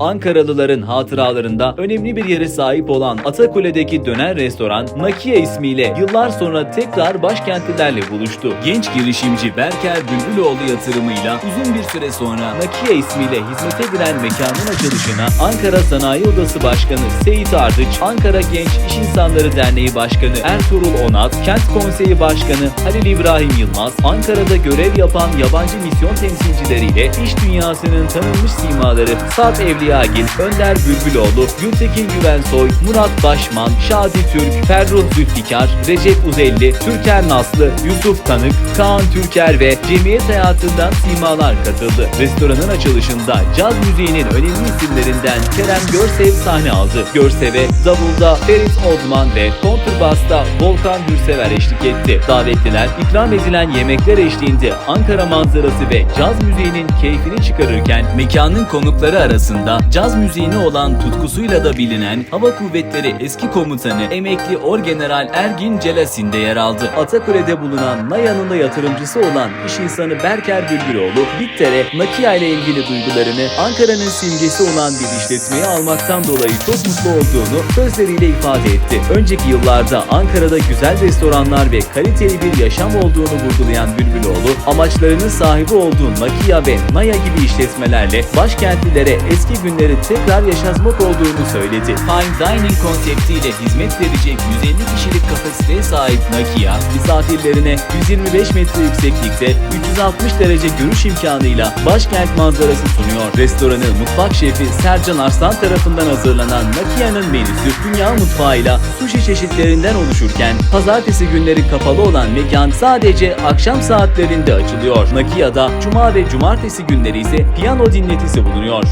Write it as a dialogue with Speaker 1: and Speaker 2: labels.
Speaker 1: Ankaralıların hatıralarında önemli bir yere sahip olan Atakule'deki döner restoran Nakia ismiyle yıllar sonra tekrar başkentlilerle buluştu. Genç girişimci Berker Bülbüloğlu yatırımıyla uzun bir süre sonra Nakia ismiyle hizmete giren mekanın açılışına Ankara Sanayi Odası Başkanı Seyit Ardıç, Ankara Genç İş İnsanları Derneği Başkanı Ertuğrul Onat, Kent Konseyi Başkanı Halil İbrahim Yılmaz, Ankara'da görev yapan yabancı misyon temsilcileriyle iş dünyasının tanınmış simaları Sarp Evliyagil, Önder Bülbüloğlu, Gültekin Güvensoy, Murat Başman, Şadi Türk, Ferruh Zülfikar, Recep Uzelli, Türker Naslı, Yusuf Tanık, Kaan Türker ve cemiyet hayatından simalar katıldı. Restoranın açılışında caz müziğinin önemli isimlerinden Kerem Görsev sahne aldı. Görsev'e davulda Ferit Oldman ve kontrbasta Volkan Hürsever eşlik etti. Davetliler ikram edilen yemekler eşliğinde Ankara manzarası ve caz müziğinin keyfini çıkarırken mekanın konukları arasında caz müziğine olan tutkusuyla da bilinen Hava Kuvvetleri eski komutanı emekli Orgeneral Ergin Celasin de yer aldı. Atakule'de bulunan NAYA'nın da yatırımcısı olan iş insanı Berker Bülbüloğlu, Bitter'e Nakia ile ilgili duygularını Ankara'nın simgesi olan bir işletmeyi almaktan dolayı çok mutlu olduğunu sözleriyle ifade etti. Önceki yıllarda Ankara'da güzel restoranlar ve kaliteli bir yaşam olduğunu vurgulayan Bülbüloğlu, amaçlarının sahibi olduğu Nakia ve Naya gibi işletmelerle başkentlilere eski günleri tekrar yaşatmak olduğunu söyledi. Fine Dining konseptiyle hizmet verecek 150 kişilik kapasiteye sahip Nakia, misafirlerine 125 metre yükseklikte 360 derece görüş imkanıyla başkent manzarası sunuyor. Restoranın mutfak şefi Sercan Arslan tarafından hazırlanan Nakia'nın menüsü dünya mutfağıyla sushi çeşitlerinden oluşurken pazartesi günleri kapalı olan mekan sadece akşam saatlerinde açılıyor. Nakia'da cuma ve cumartesi günleri ise piyano dinletisi bulunuyor.